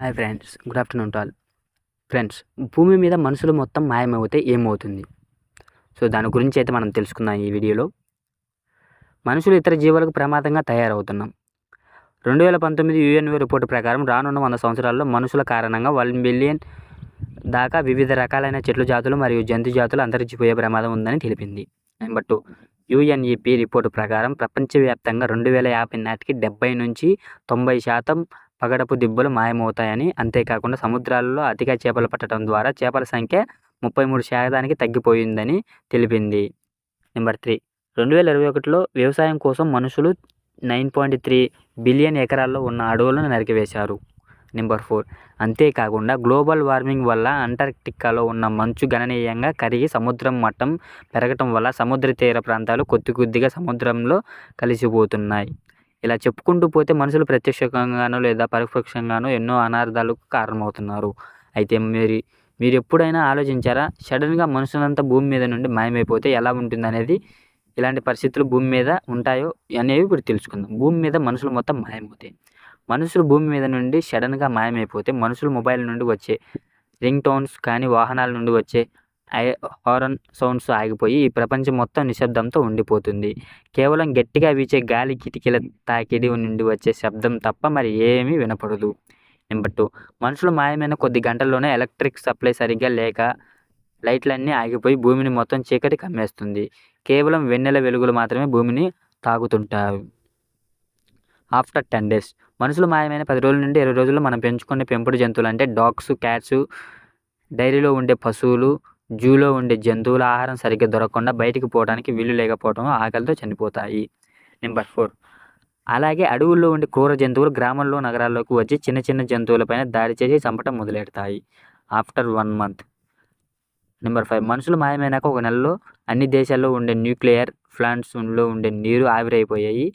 Hi friends good afternoon to all. Friends భూమి మీద మనుషులు మొత్తం మాయమవుతే ఏమవుతుంది? సో దాని గురించి అయితే మనం తెలుసుకుందాం ఈ వీడియోలో. మనుషులు ఇతర జీవులకు ప్రమాదంగా తయారవుతున్నాం. రెండు వేల పంతొమ్మిది యుఎన్ఓ రిపోర్టు ప్రకారం రానున్న వంద సంవత్సరాల్లో మనుషుల కారణంగా వన్ బిలియన్ దాకా వివిధ రకాలైన చెట్లు జాతులు మరియు జంతు జాతులు అంతరించిపోయే ప్రమాదం ఉందని తెలిపింది. నెంబర్ టూ యుఎన్ఈపి రిపోర్టు ప్రకారం ప్రపంచవ్యాప్తంగా రెండు వేల యాభై నాటికి డెబ్బై నుంచి తొంభై శాతం పగడపు దిబ్బలు మాయమవుతాయని అంతేకాకుండా సముద్రాలలో అతిగా చేపలు పట్టడం ద్వారా చేపల సంఖ్య ముప్పై మూడు శాతానికి తగ్గిపోయిందని తెలిపింది. Number three. రెండు వేల ఇరవై ఒకటిలో వ్యవసాయం కోసం మనుషులు నైన్ పాయింట్ త్రీ బిలియన్ ఎకరాల్లో ఉన్న అడవులను నరికివేశారు. Number four. అంతేకాకుండా గ్లోబల్ వార్మింగ్ వల్ల అంటార్క్టికాలో ఉన్న మంచు గణనీయంగా కరిగి సముద్రం మట్టం పెరగటం వల్ల సముద్ర తీర ప్రాంతాలు కొద్ది కొద్దిగా సముద్రంలో కలిసిపోతున్నాయి. ఇలా చెప్పుకుంటూ పోతే మనుషులు ప్రత్యక్షంగానో లేదా పరోక్షంగానో ఎన్నో అనార్థాలకు కారణమవుతున్నారు. అయితే మీరు మీరు ఎప్పుడైనా ఆలోచించారా సడన్గా మనుషులంతా భూమి మీద నుండి మాయమైపోతే ఎలా ఉంటుంది అనేది ఇలాంటి పరిస్థితులు భూమి మీద ఉంటాయో అనేవి ఇప్పుడు తెలుసుకుందాం. భూమి మీద మనుషులు మొత్తం మాయమవుతాయి మనుషులు భూమి మీద నుండి సడన్గా మాయమైపోతే మనుషులు మొబైల్ నుండి వచ్చే రింగ్ టోన్స్ కానీ వాహనాల నుండి వచ్చే హారన్ సౌండ్స్ ఆగిపోయి ఈ ప్రపంచం మొత్తం నిశ్శబ్దంతో ఉండిపోతుంది. కేవలం గట్టిగా వీచే గాలి కిటికీల తాకిడి నుండి వచ్చే శబ్దం తప్ప మరి ఏమీ వినపడదు. Number two. మనుషులు మాయమైన కొద్ది గంటల్లోనే ఎలక్ట్రిక్ సప్లై సరిగ్గా లేక లైట్లన్నీ ఆగిపోయి భూమిని మొత్తం చీకటి కమ్మేస్తుంది. కేవలం వెన్నెల వెలుగులు మాత్రమే భూమిని తాగుతుంటారు ఆఫ్టర్ టెన్ డేస్. మనుషులు మాయమైన పది రోజుల నుండి ఇరవై రోజుల్లో మనం పెంచుకునే పెంపుడు జంతువులు అంటే డాగ్స్ క్యాట్స్ డైరీలో ఉండే పశువులు జూలో ఉండే జంతువుల ఆహారం సరిగ్గా దొరకకుండా బయటికి పోవడానికి వీలు లేకపోవడం ఆకలితో చనిపోతాయి. నెంబర్ ఫోర్ అలాగే అడవుల్లో ఉండే క్రూర జంతువులు గ్రామంలో నగరాల్లోకి వచ్చి చిన్న చిన్న జంతువులపైన దాడి చేసి చంపటం మొదలెడతాయి. After one month number five మనుషులు మాయమైనాక ఒక నెలలో అన్ని దేశాల్లో ఉండే న్యూక్లియర్ ప్లాంట్స్లో ఉండే నీరు ఆవిరైపోయాయి.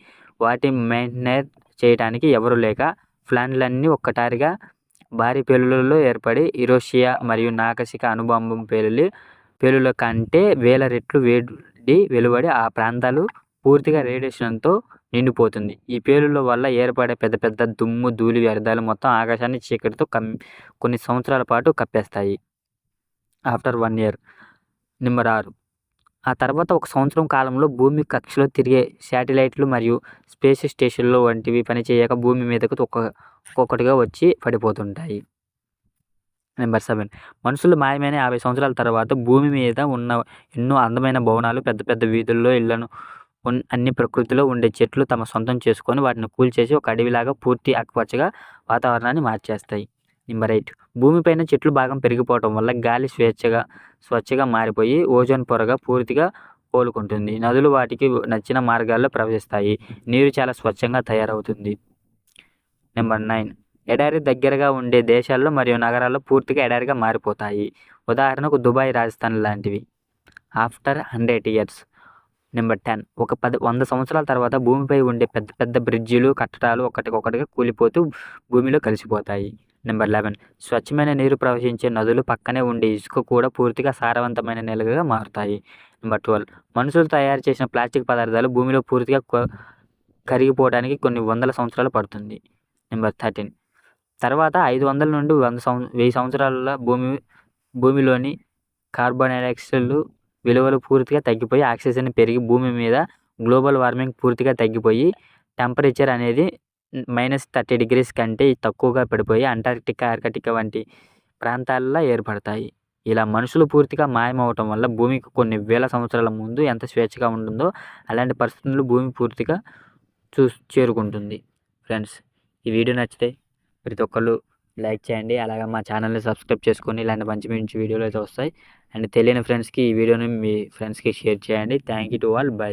వాటి మెయింటైన్ చేయడానికి ఎవరు లేక ప్లాంట్లన్నీ ఒక్కటారిగా భారీ పేలుళ్ళలో ఏర్పడి ఇరోషియా మరియు నాకసిక అణుబాంబు పేలులు పేలుల కంటే వేల రెట్లు వేడి వెలువడి ఆ ప్రాంతాలు పూర్తిగా రేడియేషన్తో నిండిపోతుంది. ఈ పేలుల వల్ల ఏర్పడే పెద్ద పెద్ద దుమ్ము ధూళి వ్యర్థాలు మొత్తం ఆకాశాన్ని చీకటితో కమ్ కొన్ని సంవత్సరాల పాటు కప్పేస్తాయి. After one year. నెంబర్ ఆరు. ఆ తర్వాత ఒక సంవత్సరం కాలంలో భూమి కక్షలో తిరిగే శాటిలైట్లు మరియు స్పేస్ స్టేషన్లు వంటివి పనిచేయక భూమి మీదకు ఒక ఒక్కొక్కటిగా వచ్చి పడిపోతుంటాయి. Number seven. మనుషులు మాయమైన యాభై సంవత్సరాల తర్వాత భూమి మీద ఉన్న ఎన్నో అందమైన భవనాలు పెద్ద పెద్ద వీధుల్లో ఇళ్ళను అన్ని ప్రకృతిలో ఉండే చెట్లు తమ సొంతం చేసుకొని వాటిని కూల్చేసి ఒక అడవిలాగా పూర్తి ఆకుపచ్చగా వాతావరణాన్ని మార్చేస్తాయి. Number eight. భూమిపైన చెట్లు భాగం పెరిగిపోవడం వల్ల గాలి స్వేచ్ఛగా స్వచ్ఛగా మారిపోయి ఓజోన్ పొరగా పూర్తిగా కోలుకుంటుంది. నదులు వాటికి నచ్చిన మార్గాల్లో ప్రవహిస్తాయి. నీరు చాలా స్వచ్ఛంగా తయారవుతుంది. నెంబర్ నైన్ ఎడారి దగ్గరగా ఉండే దేశాల్లో మరియు నగరాల్లో పూర్తిగా ఎడారిగా మారిపోతాయి. ఉదాహరణకు దుబాయ్ రాజస్థాన్ లాంటివి. After hundred years number ten ఒక పది వంద సంవత్సరాల తర్వాత భూమిపై ఉండే పెద్ద పెద్ద బ్రిడ్జిలు కట్టడాలు ఒకటికొకటిగా కూలిపోతూ భూమిలో కలిసిపోతాయి. నెంబర్ లెవెన్ స్వచ్ఛమైన నీరు ప్రవహించే నదులు పక్కనే ఉండే ఇసుక కూడా పూర్తిగా సారవంతమైన నెలగా మారుతాయి. నెంబర్ ట్వెల్వ్ మనుషులు తయారు చేసిన ప్లాస్టిక్ పదార్థాలు భూమిలో పూర్తిగా కరిగిపోవడానికి కొన్ని వందల సంవత్సరాలు పడుతుంది. Number thirteen. తర్వాత ఐదు వందల నుండి వంద సంవ వెయ్యి సంవత్సరాల భూమి భూమిలోని కార్బన్ డైఆక్సైడ్లు విలువలు పూర్తిగా తగ్గిపోయి ఆక్సిజన్ పెరిగి భూమి మీద గ్లోబల్ వార్మింగ్ పూర్తిగా తగ్గిపోయి టెంపరేచర్ అనేది మైనస్ థర్టీ డిగ్రీస్ కంటే తక్కువగా పడిపోయి అంటార్క్టికా ఆర్కటికా వంటి ప్రాంతాల్లో ఏర్పడతాయి. ఇలా మనుషులు పూర్తిగా మాయమవటం వల్ల భూమికి కొన్ని వేల సంవత్సరాల ముందు ఎంత స్వేచ్ఛగా ఉంటుందో అలాంటి పరిస్థితుల్లో భూమి పూర్తిగా చూ చేరుకుంటుంది. ఫ్రెండ్స్ ఈ వీడియో నచ్చితే ప్రతి ఒక్కళ్ళు లైక్ చేయండి. అలాగే మా ఛానల్ని సబ్స్క్రైబ్ చేసుకొని ఇలాంటి మంచి మంచి వీడియోలు అయితే వస్తాయి. అండ్ తెలియని ఫ్రెండ్స్కి ఈ వీడియోని మీ ఫ్రెండ్స్కి షేర్ చేయండి. Thank you to all bye